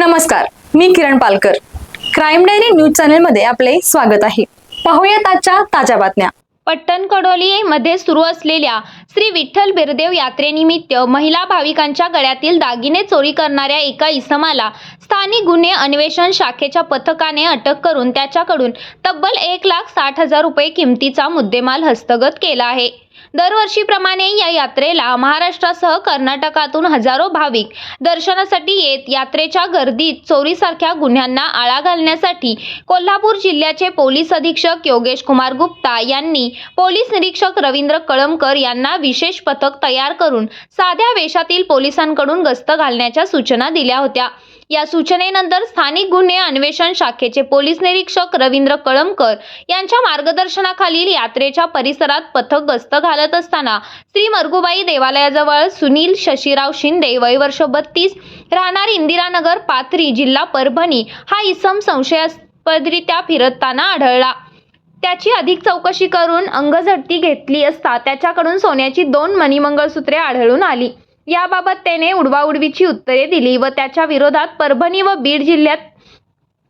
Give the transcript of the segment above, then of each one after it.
नमस्कार मी Kiran Palkar. Crime diary news चॅनलमध्ये आपले स्वागत आहे. पाहूयात आजच्या ताज्या बातम्या. पट्टण कडोली मध्ये सुरू असलेल्या श्री विठ्ठल बिरदेव यात्रेनिमित्त महिला भाविकांच्या गळ्यातील दागिने चोरी करणाऱ्या एका इसमाला स्थानिक गुन्हे अन्वेषण शाखेच्या पथकाने अटक करून त्याच्याकडून तब्बल एक लाख साठ हजार रुपये किमतीचा मुद्देमाल हस्तगत केला आहे. दरवर्षीप्रमाणे या यात्रेला महाराष्ट्रासह कर्नाटकातून हजारो भाविक दर्शनासाठी येत यात्रेच्या गर्दीत चोरीसारख्या गुन्ह्यांना आळा घालण्यासाठी कोल्हापूर जिल्ह्याचे पोलीस अधीक्षक योगेश कुमार गुप्ता यांनी पोलीस निरीक्षक रवींद्र कळमकर यांना विशेष पथक तयार करून साध्या वेशातील पोलिसांकडून गस्त घालण्याच्या सूचना दिल्या होत्या. या सूचनेनंतर स्थानिक गुन्हे अन्वेषण शाखेचे पोलीस निरीक्षक रवींद्र कळमकर यांच्या मार्गदर्शनाखालील यात्रेच्या परिसरात पथक गस्त घालत असताना श्री मरगुबाई देवालयाजवळ सुनील शशीराव शिंदे वय वर्ष बत्तीस राहणार इंदिरानगर पाथरी जिल्हा परभणी हा इसम संशयास्पदरित्या फिरताना आढळला. त्याची अधिक चौकशी करून अंगझडती घेतली असता त्याच्याकडून सोन्याची दोन मणिमंगळसूत्रे आढळून आली. याबाबत त्याने उडवाउडवीची उत्तरे दिली व त्याच्या विरोधात परभणी व बीड जिल्ह्यात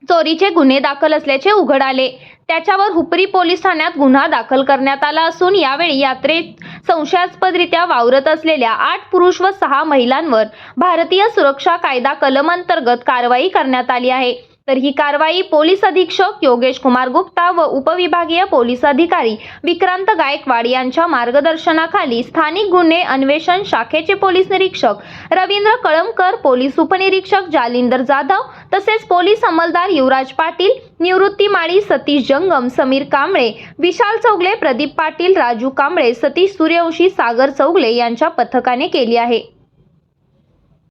चोरीचे गुन्हे दाखल असल्याचे उघड आले. त्याच्यावर हुपरी पोलीस ठाण्यात गुन्हा दाखल करण्यात आला असून यावेळी यात्रेत संशयास्पदरित्या वावरत असलेल्या आठ पुरुष व सहा महिलांवर भारतीय सुरक्षा कायदा कलम अंतर्गत कारवाई करण्यात आली आहे. तर ही कारवाई पोलीस अधीक्षक योगेश कुमार गुप्ता व उपविभागीय पोलीस अधिकारी विक्रांत गायकवाड यांच्या मार्गदर्शनाखाली स्थानिक गुन्हे अन्वेषण शाखेचे पोलीस निरीक्षक रवींद्र कळमकर पोलीस उपनिरीक्षक जालिंदर जाधव तसेच पोलीस अंमलदार युवराज पाटील निवृत्ती माळी सतीश जंगम समीर कांबळे विशाल चौगले प्रदीप पाटील राजू कांबळे सतीश सूर्यवंशी सागर चौगले यांच्या पथकाने केली आहे.